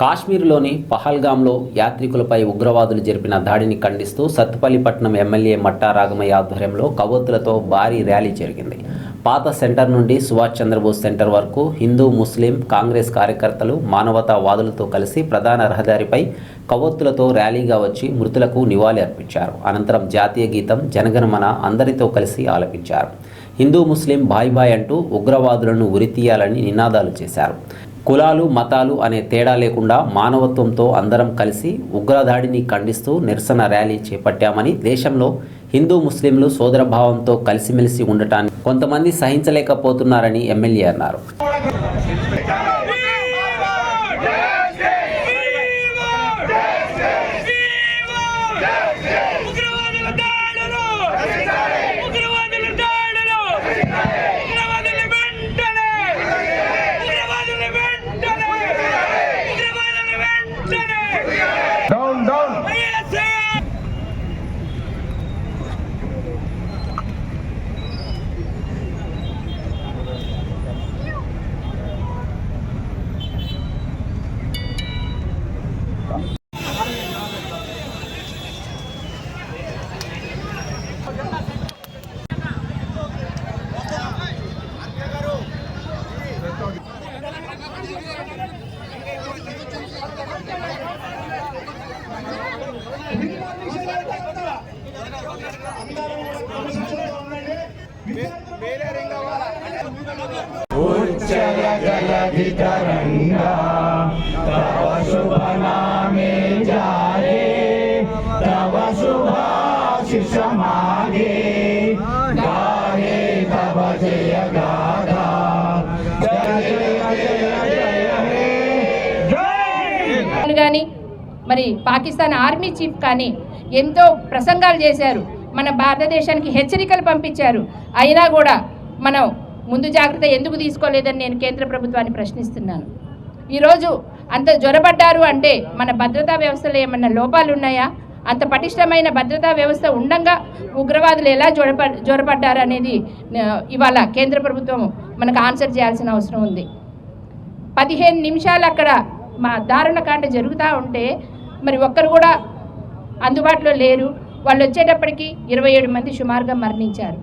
కాశ్మీర్లోని పహల్గాంలో యాత్రికులపై ఉగ్రవాదులు జరిపిన దాడిని ఖండిస్తూ సత్తుపల్లిపట్నం ఎమ్మెల్యే మట్టా రాగమయ్య ఆధ్వర్యంలో కవ్వొత్తులతో భారీ ర్యాలీ జరిగింది. పాత సెంటర్ నుండి సుభాష్ చంద్రబోస్ సెంటర్ వరకు హిందూ ముస్లిం కాంగ్రెస్ కార్యకర్తలు మానవతావాదులతో కలిసి ప్రధాన రహదారిపై కవ్వొత్తులతో ర్యాలీగా వచ్చి మృతులకు నివాళి అర్పించారు. అనంతరం జాతీయ గీతం జనగణమన అందరితో కలిసి ఆలపించారు. హిందూ ముస్లిం బాయ్ బాయ్ అంటూ ఉగ్రవాదులను ఉరితీయాలని నినాదాలు చేశారు. కులాలు మతాలు అనే తేడా లేకుండా మానవత్వంతో అందరం కలిసి ఉగ్రదాడిని ఖండిస్తూ నిరసన ర్యాలీ చేపట్టామని దేశంలో హిందూ ముస్లింలు సోదరభావంతో కలిసిమెలిసి ఉండటాన్ని కొంతమంది సహించలేకపోతున్నారని ఎమ్మెల్యే అన్నారు ఉగ్రవాదుల దాడులు ఉగ్రవాదుల దాడులు ఉగ్రవాదుల వెంటనే ఉగ్రవాదుల వెంటనే ఉగ్రవాదుల వెంటనే డౌన్ డౌన్ ఐఎస్ఐ ఉచ్చల జలధితరంగా తవ శుభ నామే జారే తవ శుభాశిష మాగే గారే తవ జయ గాథా జయ జయ జయ హే జై కానీ మరి పాకిస్తాన్ ఆర్మీ చీఫ్ కానీ ఎంతో ప్రసంగాలు చేశారు. మన భారతదేశానికి హెచ్చరికలు పంపించారు. అయినా కూడా మనం ముందు జాగ్రత్త ఎందుకు తీసుకోలేదని నేను కేంద్ర ప్రభుత్వాన్ని ప్రశ్నిస్తున్నాను. ఈరోజు అంత జ్వరపడ్డారు అంటే మన భద్రతా వ్యవస్థలో ఏమన్నా లోపాలు ఉన్నాయా? అంత పటిష్టమైన భద్రతా వ్యవస్థ ఉండంగా ఉగ్రవాదులు ఎలా జ్వరప జ్వరపడ్డారు అనేది ఇవాళ కేంద్ర ప్రభుత్వం మనకు ఆన్సర్ చేయాల్సిన అవసరం ఉంది. పదిహేను నిమిషాలు అక్కడ మా దారుణకాండ జరుగుతూ ఉంటే మరి ఒక్కరు కూడా అందుబాటులో లేరు. వాళ్ళు వచ్చేటప్పటికి ఇరవై ఏడు మంది సుమారుగా మరణించారు.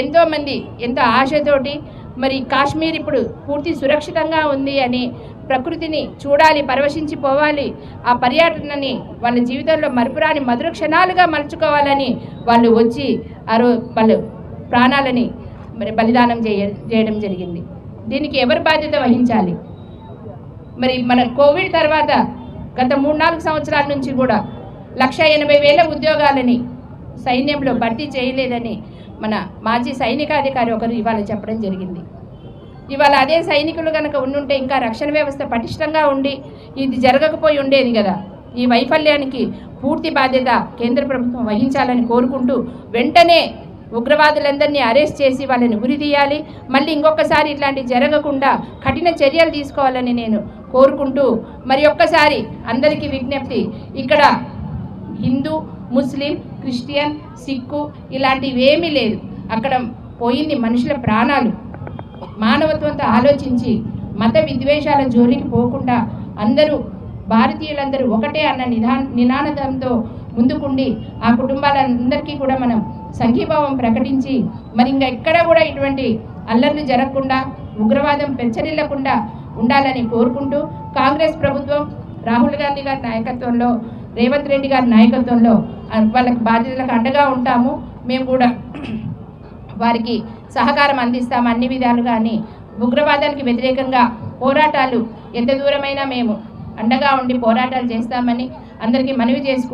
ఎంతోమంది ఎంతో ఆశతోటి మరి కాశ్మీర్ ఇప్పుడు పూర్తి సురక్షితంగా ఉంది అని ప్రకృతిని చూడాలి పరవశించి పోవాలి. ఆ పర్యటనని వాళ్ళ జీవితంలో మరుపురాని మధుర క్షణాలుగా మలుచుకోవాలని వాళ్ళు వచ్చి ఆరో వాళ్ళు ప్రాణాలని మరి బలిదానం చేయ చేయడం జరిగింది. దీనికి ఎవరు బాధ్యత వహించాలి? మరి మన కోవిడ్ తర్వాత గత మూడు నాలుగు సంవత్సరాల నుంచి కూడా లక్ష ఎనభై వేల ఉద్యోగాలని సైన్యంలో భర్తీ చేయలేదని మన మాజీ సైనికాధికారి ఒకరు ఇవాళ చెప్పడం జరిగింది. ఇవాళ అదే సైనికులు కనుక ఉండుంటే ఇంకా రక్షణ వ్యవస్థ పటిష్టంగా ఉండి ఇది జరగకపోయి ఉండేది కదా. ఈ వైఫల్యానికి పూర్తి బాధ్యత కేంద్ర ప్రభుత్వం వహించాలని కోరుకుంటూ వెంటనే ఉగ్రవాదులందరినీ అరెస్ట్ చేసి వాళ్ళని ఉరితీయాలి మళ్ళీ ఇంకొకసారి ఇట్లాంటి జరగకుండా కఠిన చర్యలు తీసుకోవాలని నేను కోరుకుంటూ మరి ఒక్కసారి అందరికీ విజ్ఞప్తి ఇక్కడ హిందూ ముస్లిం క్రిస్టియన్ సిక్కు ఇలాంటివి ఏమీ లేదు. అక్కడ పోయింది మనుషుల ప్రాణాలు. మానవత్వంతో ఆలోచించి మత విద్వేషాల జోలికి పోకుండా అందరూ భారతీయులందరూ ఒకటే అన్న నిదా నినాదంతో ముందుకుండి ఆ కుటుంబాలందరికీ కూడా మనం సంఘీభావం ప్రకటించి మరి ఇంకా ఎక్కడ కూడా ఇటువంటి అల్లర్లు జరగకుండా ఉగ్రవాదం పెంచనిల్లకుండా ఉండాలని కోరుకుంటూ కాంగ్రెస్ ప్రభుత్వం రాహుల్ గాంధీ గారి నాయకత్వంలో రేవంత్ రెడ్డి గారి నాయకత్వంలో వాళ్ళకి బాధ్యతలకు అండగా ఉంటాము. మేము కూడా వారికి సహకారం అందిస్తాము అన్ని విధాలుగా అని ఉగ్రవాదానికి వ్యతిరేకంగా పోరాటాలు ఎంత దూరమైనా మేము అండగా ఉండి పోరాటాలు చేస్తామని అందరికీ మనవి చేసుకుంటాం